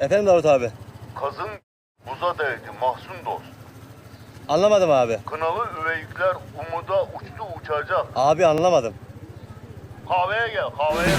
Efendim Davut abi. Kazın buza değdi mahzun dost. Anlamadım abi. Kınalı üveyikler umuda uçtu uçacak. Abi anlamadım. Kahveye gel kahveye.